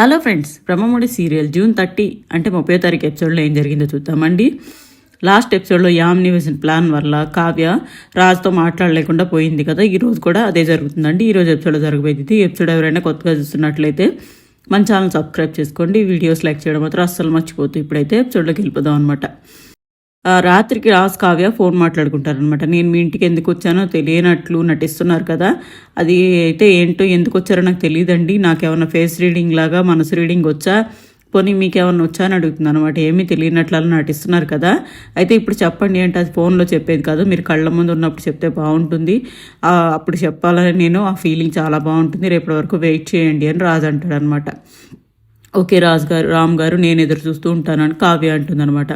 Hello friends Brahmamudi serial June thirty అంటే ముప్పై తారీఖు ఎపిసోడ్లో ఏం జరిగిందో చూద్దామండి. లాస్ట్ ఎపిసోడ్లో యామ్ని వేసిన ప్లాన్ వల్ల కావ్య రాజుతో మాట్లాడలేకుండా పోయింది కదా ఈరోజు కూడా అదే జరుగుతుందండి. ఈరోజు రోజు ఎపిసోడ్లో జరగబోయేది ఎపిసోడ్ ఎవరైనా కొత్తగా చూస్తున్నట్లయితే మన ఛానల్ సబ్స్క్రైబ్ చేసుకోండి. వీడియోస్ లైక్ చేయడం మాత్రం అస్సలు మర్చిపోతుంది ఇప్పుడైతే ఎపిసోడ్లోకి వెళ్ళిపోదాం అనమాట రాత్రికి రాజ్ కావ్య ఫోన్ మాట్లాడుకుంటారనమాట నేను మీ ఇంటికి ఎందుకు వచ్చానో తెలియనట్లు నటిస్తున్నారు కదా. అది అయితే ఏంటో ఎందుకు వచ్చారో నాకు తెలియదండి. నాకేమన్నా ఫేస్ రీడింగ్ లాగా మనసు రీడింగ్ వచ్చా? పోనీ మీకేమన్నా వచ్చా? అని అడుగుతుంది అనమాట ఏమీ తెలియనట్లు అలా నటిస్తున్నారు కదా. అయితే ఇప్పుడు చెప్పండి అంటే అది ఫోన్లో చెప్పేది కాదు. మీరు కళ్ళ ముందు ఉన్నప్పుడు చెప్తే బాగుంటుంది. అప్పుడు చెప్పాలని నేను ఆ ఫీలింగ్ చాలా బాగుంటుంది. రేపటి వరకు వెయిట్ చేయండి అని రాజు అంటాడు అనమాట ఓకే రాజు గారు రామ్ గారు నేను ఎదురు చూస్తూ ఉంటానని కావ్య అంటుందన్నమాట.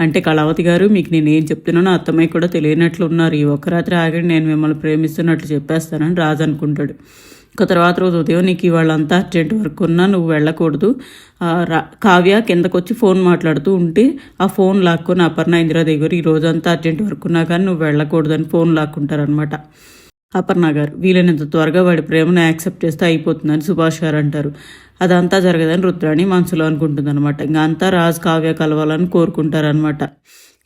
అంటే కళావతి గారు మీకు నేను ఏం చెప్తున్నానో అత్తమ్మాయి కూడా తెలియనట్లు ఉన్నారు. ఈ ఒక్క రాత్రి ఆగండి నేను మిమ్మల్ని ప్రేమిస్తున్నట్లు చెప్పేస్తానని రాజు అనుకుంటాడు. ఒక తర్వాత రోజు ఉదయం నీకు ఇవాళ అంతా అర్జెంట్ వర్క్ ఉన్నా నువ్వు వెళ్ళకూడదు. ఆ, రా- కావ్య కిందకొచ్చి ఫోన్ మాట్లాడుతూ ఉంటే ఆ ఫోన్ లాక్కొని అపర్ణ ఇందిరా దగ్గర ఈ రోజంతా అర్జెంట్ వర్క్ ఉన్నా కానీ నువ్వు వెళ్ళకూడదని ఫోన్ లాక్కుంటారనమాట అపర్ణ గారు వీలైనంత త్వరగా వాడి ప్రేమను యాక్సెప్ట్ చేస్తే అయిపోతుందని సుభాష్ గారు అంటారు. అదంతా జరగదని రుద్రాణి మనసులో అనుకుంటుందన్నమాట. ఇంకా అంతా రాజు కావ్య కలవాలని కోరుకుంటారనమాట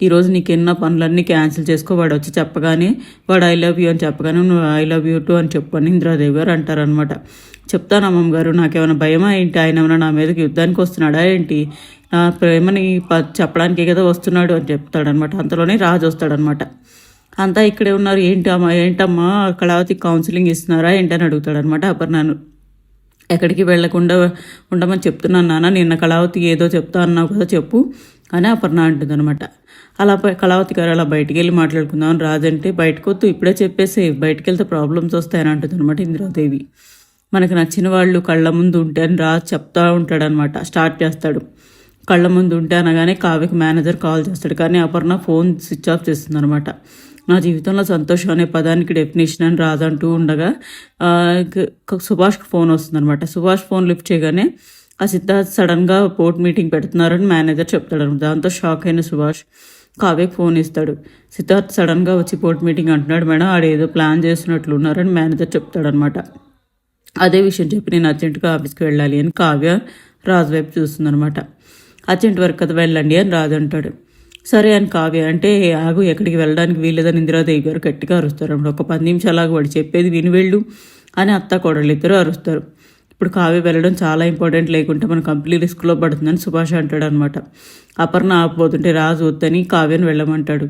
ఈరోజు నీకు ఎన్నో పనులన్నీ క్యాన్సిల్ చేసుకో వాడు వచ్చి చెప్పగానే వాడు ఐ లవ్ యూ అని చెప్పగానే నువ్వు ఐ లవ్ యూ టూ అని చెప్పని ఇంద్రాదేవి గారు అంటారనమాట చెప్తాను అమ్మమ్మ గారు నాకేమైనా భయమా ఏంటి? ఆయన ఏమైనా నా మీదకి యుద్ధానికి వస్తున్నాడా ఏంటి? నా ప్రేమని చెప్పడానికే కదా వస్తున్నాడు అని చెప్తాడనమాట అంతలోనే రాజు వస్తాడనమాట అంతా ఇక్కడే ఉన్నారు. ఏంటి అమ్మా ఏంటమ్మా కళావతి కౌన్సిలింగ్ ఇస్తున్నారా? ఏంటని అడుగుతాడు అనమాట అపర్ణను. ఎక్కడికి వెళ్ళకుండా ఉండమని చెప్తున్నాను నాన్న. నిన్న కళావతి ఏదో చెప్తా అన్నావు కదా చెప్పు అని అపర్ణ అంటుంది అనమాట అలా కళావతి గారు అలా బయటికి వెళ్ళి మాట్లాడుకుందాం అని రాజంటే బయటకు వద్దు ఇప్పుడే చెప్పేసి బయటికి వెళ్తే ప్రాబ్లమ్స్ వస్తాయని అంటుంది అనమాట ఇందిరాదేవి. మనకు నచ్చిన వాళ్ళు కళ్ళ ముందు ఉంటే అని రాజు చెప్తా ఉంటాడనమాట స్టార్ట్ చేస్తాడు. కళ్ళ ముందు ఉంటే అనగానే కావ్యకి మేనేజర్ కాల్ చేస్తాడు. కానీ అపర్ణ ఫోన్ స్విచ్ ఆఫ్ చేస్తుంది అనమాట నా జీవితంలో సంతోషం అనే పదానికి డెఫినేషన్ అని రాదంటూ ఉండగా సుభాష్కి ఫోన్ వస్తుందనమాట సుభాష్ ఫోన్ లిఫ్ట్ చేయగానే ఆ సిద్ధార్థ్ సడన్గా బోర్డ్ మీటింగ్ పెడుతున్నారని మేనేజర్ చెప్తాడు అనమాట దాంతో షాక్ అయిన సుభాష్ కావ్యకి ఫోన్ ఇస్తాడు. సిద్ధార్థ్ సడన్గా వచ్చి బోర్డ్ మీటింగ్ అంటున్నాడు మేడం ఆడేదో ప్లాన్ చేస్తున్నట్లు ఉన్నారని మేనేజర్ చెప్తాడనమాట అదే విషయం చెప్పి నేను అర్జెంటుగా ఆఫీస్కి వెళ్ళాలి అని కావ్య రాజు వైపు చూస్తుందనమాట అర్జెంట్ వర్క్ కదా వెళ్ళండి అని రాజు అంటాడు. సరే అని కావ్య అంటే ఆగు ఎక్కడికి వెళ్ళడానికి వీల్లేదని ఇందిరాదేవి గారు గట్టిగా అరుస్తారు. అప్పుడు ఒక పది నిమిషాలు వాడు చెప్పేది విని వెళ్ళు అని అత్త కోడళ్ళు ఇద్దరు అరుస్తారు. ఇప్పుడు కావ్య వెళ్ళడం చాలా ఇంపార్టెంట్ లేకుంటే మన కంప్లీట్ రిస్క్లో పడుతుందని సుభాష్ అంటాడు అనమాట అపర్ణ ఆగిపోతుంటే రాజు వద్దని కావ్యను వెళ్ళమంటాడు.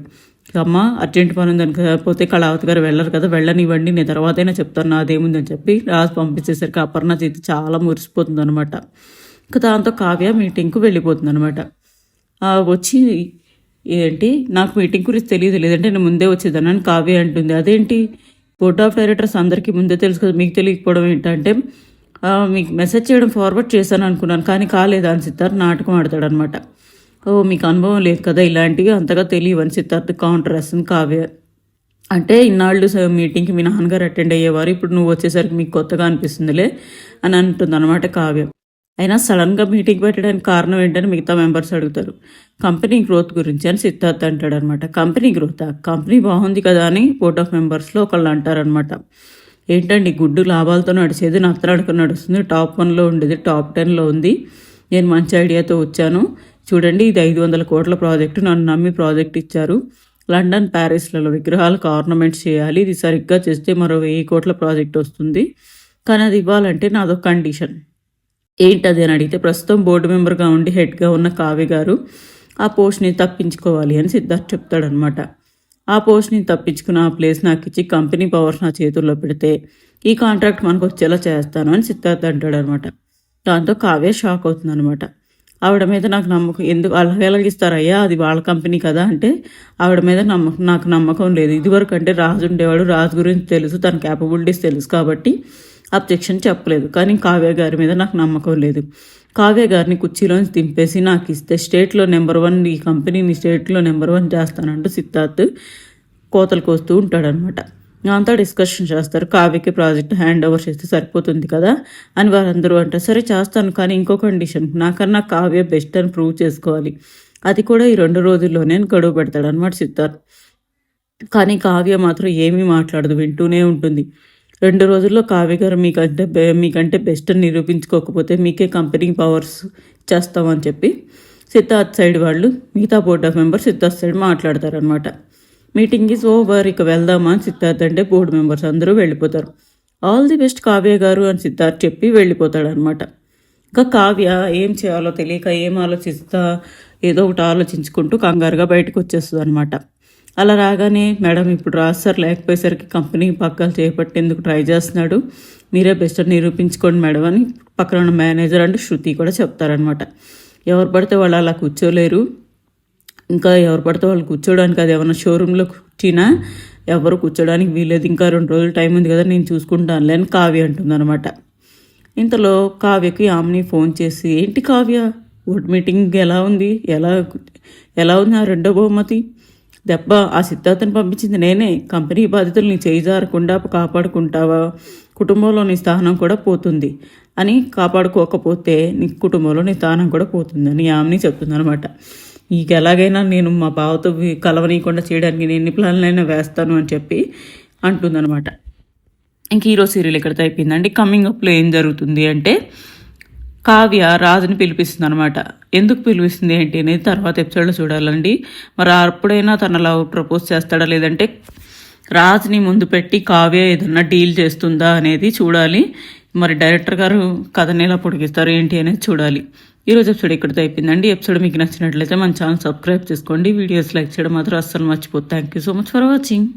అమ్మ అర్జెంట్ పని ఉందని కాకపోతే పోతే కళావతి గారు వెళ్ళరు కదా వెళ్ళనివ్వండి నేను తర్వాతైనా చెప్తాను నాదేముందని చెప్పి రాజు పంపించేసరికి అపర్ణ చేతి చాలా మురిసిపోతుంది అనమాట ఇంకా దాంతో కావ్య మీటింగ్కు వెళ్ళిపోతుంది అనమాట వచ్చి ఏంటి? నాకు మీటింగ్ గురించి తెలియదు లేదంటే నేను ముందే వచ్చేదానని కావ్య అంటుంది. అదేంటి? బోర్డ్ ఆఫ్ డైరెక్టర్స్ అందరికీ ముందే తెలుసు కదా మీకు తెలియకపోవడం ఏంటంటే మీకు మెసేజ్ చేయడం ఫార్వర్డ్ చేశాను అనుకున్నాను కానీ కాలేదు అని సిద్ధార్థ్ నాటకం ఆడతాడనమాట. ఓ మీకు అనుభవం లేదు కదా ఇలాంటివి అంతగా తెలియవని సిద్ధార్థ్ కౌంటర్ వేస్తుంది కావ్య. అంటే ఇన్నాళ్ళు మీటింగ్కి మీ నాన్నగారు అటెండ్ అయ్యేవారు ఇప్పుడు నువ్వు వచ్చేసరికి మీకు కొత్తగా అనిపిస్తుందిలే అని అంటుంది అనమాట కావ్య. అయినా సడన్గా మీటింగ్ పెట్టడానికి కారణం ఏంటని మిగతా మెంబర్స్ అడుగుతారు. కంపెనీ గ్రోత్ గురించి అని సిద్ధార్థ్ అంటాడు అనమాట కంపెనీ గ్రోత్? కంపెనీ బాగుంది కదా అని బోర్డ్ ఆఫ్ మెంబర్స్లో ఒకళ్ళు అంటారనమాట. ఏంటండి గుడ్డు లాభాలతో నడిచేది నత్తలాడుకు నడుస్తుంది. టాప్ వన్లో ఉండేది టాప్ టెన్లో ఉంది. నేను మంచి ఐడియాతో వచ్చాను. చూడండి ఇది ఐదు వందల కోట్ల ప్రాజెక్టు. నన్ను నమ్మి ప్రాజెక్ట్ ఇచ్చారు. లండన్ ప్యారిస్లలో విగ్రహాలకు ఆర్నమెంట్స్ చేయాలి. ఇది సరిగ్గా చేస్తే మరో వెయ్యి కోట్ల ప్రాజెక్ట్ వస్తుంది. కానీ అది ఇవ్వాలంటే నాదొక కండిషన్. ఏంటది అని అడిగితే ప్రస్తుతం బోర్డు మెంబర్గా ఉండి హెడ్గా ఉన్న కావ్య గారు ఆ పోస్ట్ని తప్పించుకోవాలి అని సిద్ధార్థ్ చెప్తాడనమాట ఆ పోస్ట్ని తప్పించుకుని ఆ ప్లేస్ నాకు ఇచ్చి కంపెనీ పవర్స్ నా చేతుల్లో పెడితే ఈ కాంట్రాక్ట్ మనకు వచ్చేలా చేస్తాను అని సిద్ధార్థ్ అంటాడనమాట దాంతో కావ్య షాక్ అవుతుందనమాట ఆవిడ మీద నాకు నమ్మకం ఎందుకు అలా వెలగిస్తారయ్యా అది వాళ్ళ కంపెనీ కదా అంటే ఆవిడ మీద నమ్మకం నాకు నమ్మకం లేదు. ఇదివరకు అంటే రాజు ఉండేవాడు. రాజు గురించి తెలుసు. తన క్యాపబిలిటీస్ తెలుసు కాబట్టి అబ్జెక్షన్ చెప్పలేదు. కానీ కావ్య గారి మీద నాకు నమ్మకం లేదు. కావ్య గారిని కుర్చీలోంచి దింపేసి నాకు ఇస్తే స్టేట్లో నెంబర్ వన్ ఈ కంపెనీని స్టేట్లో నెంబర్ వన్ చేస్తానంటూ సిద్ధార్థ్ కోతలు కోస్తూ ఉంటాడనమాట అంతా డిస్కషన్ చేస్తారు. కావ్యకి ప్రాజెక్ట్ హ్యాండ్ ఓవర్ చేస్తే సరిపోతుంది కదా అని వారందరూ అంటారు. సరే చేస్తాను కానీ ఇంకో కండిషన్. నాకన్నా కావ్య బెస్ట్ అని ప్రూవ్ చేసుకోవాలి. అది కూడా ఈ రెండు రోజుల్లోనే గడువు పెడతాడు అనమాట సిద్ధార్థ్. కానీ కావ్య మాత్రం ఏమీ మాట్లాడదు వింటూనే ఉంటుంది. రెండు రోజుల్లో కావ్య గారు మీకంటే మీకంటే బెస్ట్ అని నిరూపించుకోకపోతే మీకే కంపెనీ పవర్స్ చేస్తామని చెప్పి సిద్ధార్థ్ సైడ్ వాళ్ళు మిగతా board of members Siddharth side మాట్లాడతారనమాట meeting is over ఇక వెళ్దామా అని సిద్ధార్థ్ అంటే బోర్డు మెంబర్స్ అందరూ వెళ్ళిపోతారు. ఆల్ ది బెస్ట్ కావ్య గారు అని సిద్ధార్థ్ చెప్పి వెళ్ళిపోతాడనమాట ఇంకా కావ్య ఏం చేయాలో తెలియక ఏం ఆలోచిస్తా ఏదో ఒకటి ఆలోచించుకుంటూ కంగారుగా బయటకు వచ్చేస్తుంది అనమాట అలా రాగానే మేడం ఇప్పుడు రాదు సార్ లేకపోయేసరికి కంపెనీ పక్కలు చేపట్టేందుకు ట్రై చేస్తున్నాడు. మీరే బెస్ట్ నిరూపించుకోండి మేడం అని పక్కన ఉన్న మేనేజర్ అంటే శృతి కూడా చెప్తారనమాట ఎవరు పడితే వాళ్ళు అలా కూర్చోలేరు. ఇంకా ఎవరు పడితే వాళ్ళు కూర్చోడానికి అది ఏమైనా షోరూంలో కూర్చినా ఎవరు కూర్చోడానికి వీలేదు ఇంకా రెండు రోజులు టైం ఉంది కదా నేను చూసుకుంటానులే అని కావ్య అంటుందన్నమాట. ఇంతలో కావ్యకి ఆమెని ఫోన్ చేసి ఏంటి కావ్య? బోర్డ్ మీటింగ్ ఎలా ఉంది? ఎలా ఎలా ఉంది ఆ రెండో బహుమతి? దెబ్బ ఆ సిద్ధార్థను పంపించింది నేనే. కంపెనీ బాధ్యతలు నీ కాపాడుకుంటావా? కుటుంబంలో నీ స్థానం కూడా పోతుంది అని కాపాడుకోకపోతే నీ కుటుంబంలో నీ స్థానం కూడా పోతుంది అని ఆమెని చెప్తుందనమాట నీకు ఎలాగైనా నేను మా బావతో కలవనీయకుండా చేయడానికి నేను ఎన్ని ప్లాన్లైనా వేస్తాను అని చెప్పి అంటుందన్నమాట. ఇంక హీరో సీరియల్ ఇక్కడితో అయిపోయిందండి? కమింగ్ అప్లో ఏం జరుగుతుంది అంటే కావ్య రాజుని పిలిపిస్తుంది అనమాట ఎందుకు పిలిపిస్తుంది ఏంటి అనేది తర్వాత ఎపిసోడ్లో చూడాలండి. మరి అప్పుడైనా తన లవ్ ప్రపోజ్ చేస్తాడా లేదంటే రాజుని ముందు పెట్టి కావ్య ఏదన్నా డీల్ చేస్తుందా అనేది చూడాలి. మరి డైరెక్టర్ గారు కథని ఎలా పొడిగిస్తారు ఏంటి అనేది చూడాలి. ఈరోజు ఎపిసోడ్ ఇక్కడితో అయిపోయిందండి. ఎపిసోడ్ మీకు నచ్చినట్లయితే మన ఛానల్ సబ్స్క్రైబ్ చేసుకోండి. వీడియోస్ లైక్ చేయడం మాత్రం అస్సలు మర్చిపోతుంది thank you so much for watching